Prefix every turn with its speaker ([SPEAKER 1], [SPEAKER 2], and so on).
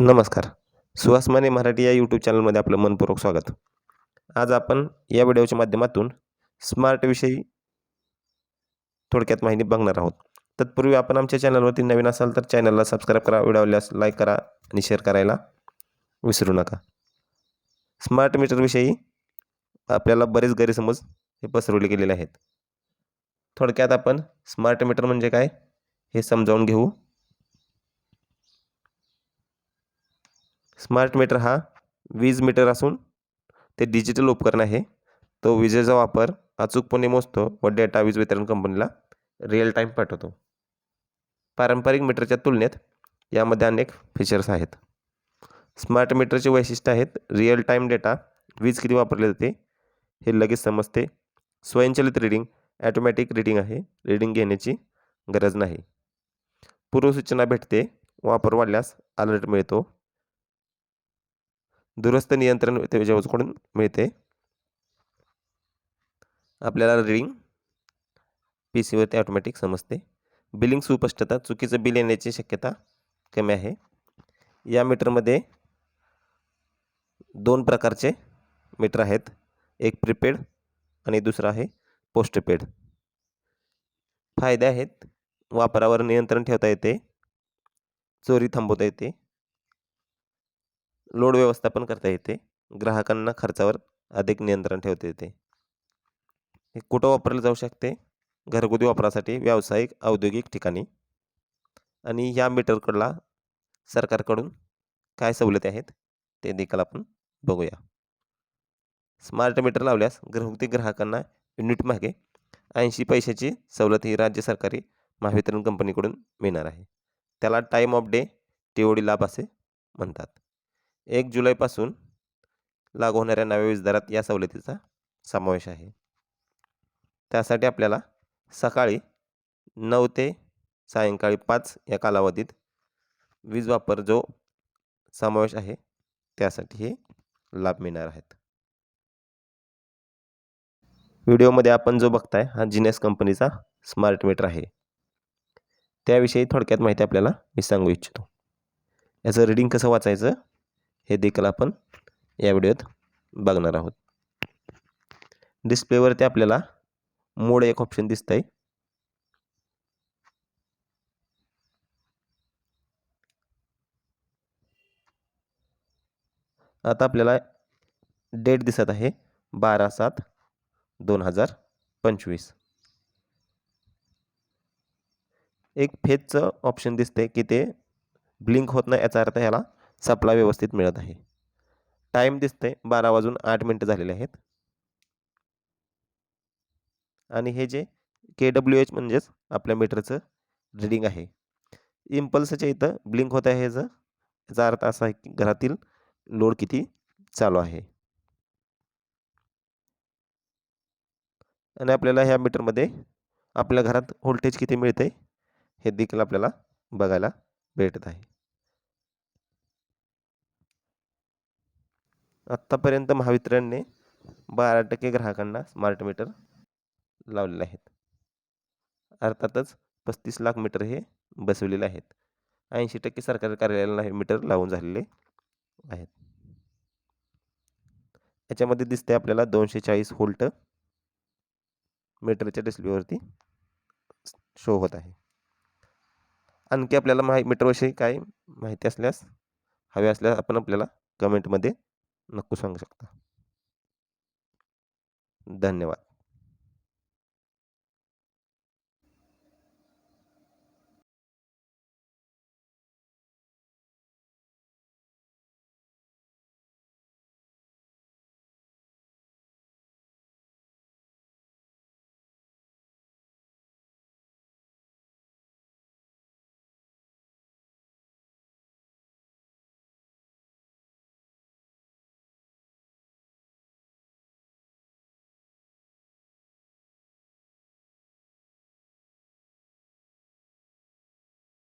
[SPEAKER 1] नमस्कार. सुहास माने मराठी या यूट्यूब चॅनलमध्ये आपलं मनपूर्वक स्वागत. आज आपण या व्हिडिओच्या माध्यमातून स्मार्टविषयी थोडक्यात माहिती बघणार आहोत. तत्पूर्वी आपण आमच्या चॅनलवरती नवीन असाल तर चॅनलला सबस्क्राईब करा व्हिडिओला लाईक करा आणि शेअर करायला विसरू नका. स्मार्ट मीटरविषयी आपल्याला बरेच गैरसमज हे पसरवले गेलेले आहेत. थोडक्यात आपण स्मार्ट मीटर म्हणजे काय हे समजावून घेऊ. स्मार्ट मीटर हा वीज मीटर असून ते डिजिटल उपकरण आहे. तो विजेचा वापर अचूकपणे मोजतो व डेटा वीज वितरण कंपनीला रिअल टाईम पाठवतो. पारंपरिक मीटरच्या तुलनेत यामध्ये अनेक फीचर्स आहेत. स्मार्ट मीटरचे वैशिष्ट्य आहेत रिअल टाईम डेटा वीज किती वापरली जाते हे लगेच समजते. स्वयंचलित रीडिंग ॲटोमॅटिक रीडिंग आहे. रीडिंग घेण्याची गरज नाही. पूर्वसूचना भेटते वापर वाढल्यास अलर्ट मिळतो. दुरस्थ नियंत्रण त्याच्याकडून मिळते. आपल्याला रिडिंग पी सीवरती ऑटोमॅटिक समजते. बिलिंग सुस्पष्टता चुकीचं बिल येण्याची शक्यता कमी आहे. या मीटरमध्ये दोन प्रकारचे मीटर आहेत. एक प्रीपेड आणि दुसरा आहे पोस्टपेड. फायदे आहेत. वापरावर नियंत्रण ठेवता येते. चोरी थांबवता येते. लोड व्यवस्थापन करता येते. ग्राहकांना खर्चावर अधिक नियंत्रण ठेवता येते. हे कुठं वापरलं जाऊ शकते? घरगुती वापरासाठी व्यावसायिक औद्योगिक ठिकाणी. आणि या मीटरकडला सरकारकडून काय सवलती आहेत? ते देखील आपण बघूया. स्मार्ट मीटर लावल्यास घरगुती ग्राहकांना युनिट मागे ऐंशी पैशाची सवलत ही राज्य सरकारी महावितरण कंपनीकडून मिळणार आहे. त्याला टाईम ऑफ डे टी लाभ असे म्हणतात. एक जुलैपासून लागू होणाऱ्या नव्या वीज दरात या सवलतीचा समावेश आहे. त्यासाठी आपल्याला सकाळी नऊ ते सायंकाळी पाच या कालावधीत वीज वापर जो समावेश आहे त्यासाठी हे लाभ मिळणार आहेत. व्हिडिओमध्ये आपण जो बघताय हा जिनेस कंपनीचा स्मार्ट मीटर आहे. त्याविषयी थोडक्यात माहिती आपल्याला मी सांगू इच्छितो. याचं रीडिंग कसं वाचायचं? हे देखील आपण या व्हिडिओत बघणार आहोत. डिस्प्लेवरती आपल्याला मोड एक ऑप्शन दिसत आहे आता आपल्याला डेट दिसत आहे बारा सात दोन हजार पंचवीस. एक फेजचं ऑप्शन दिसते की ते ब्लिंक होत नाही याचा अर्थ ह्याला सप्लाय व्यवस्थित मिळत आहे. टाईम दिसतंय बारा वाजून आठ मिनटं झालेले आहेत. आणि हे जे के डब्ल्यू एच म्हणजेच आपल्या मीटरचं रिडिंग आहे. इम्पल्सच्या इथं ब्लिंक होत आहे ह्याचं याचा अर्थ असा आहे की घरातील लोड किती चालू आहे. आणि आपल्याला ह्या मीटरमध्ये आपल्या घरात व्होल्टेज किती मिळते हे देखील आपल्याला बघायला भेटत आहे. आत्तापर्यंत महावितरणने बारा टक्के ग्राहकांना स्मार्ट मीटर लावलेले आहेत. अर्थातच पस्तीस लाख मीटर हे बसवलेले आहेत. ऐंशी टक्के सरकारी कार्यालयाला हे मीटर लावून झालेले आहेत. याच्यामध्ये दिसते आपल्याला दोनशे चाळीस व्होल्ट मीटरच्या डिस्प्लेवरती शो होत आहे. आणखी आपल्याला माहि मीटरविषयी काय माहिती असल्यास हवे असल्यास आपण आपल्याला कमेंटमध्ये नक्की सांगू शकता. धन्यवाद.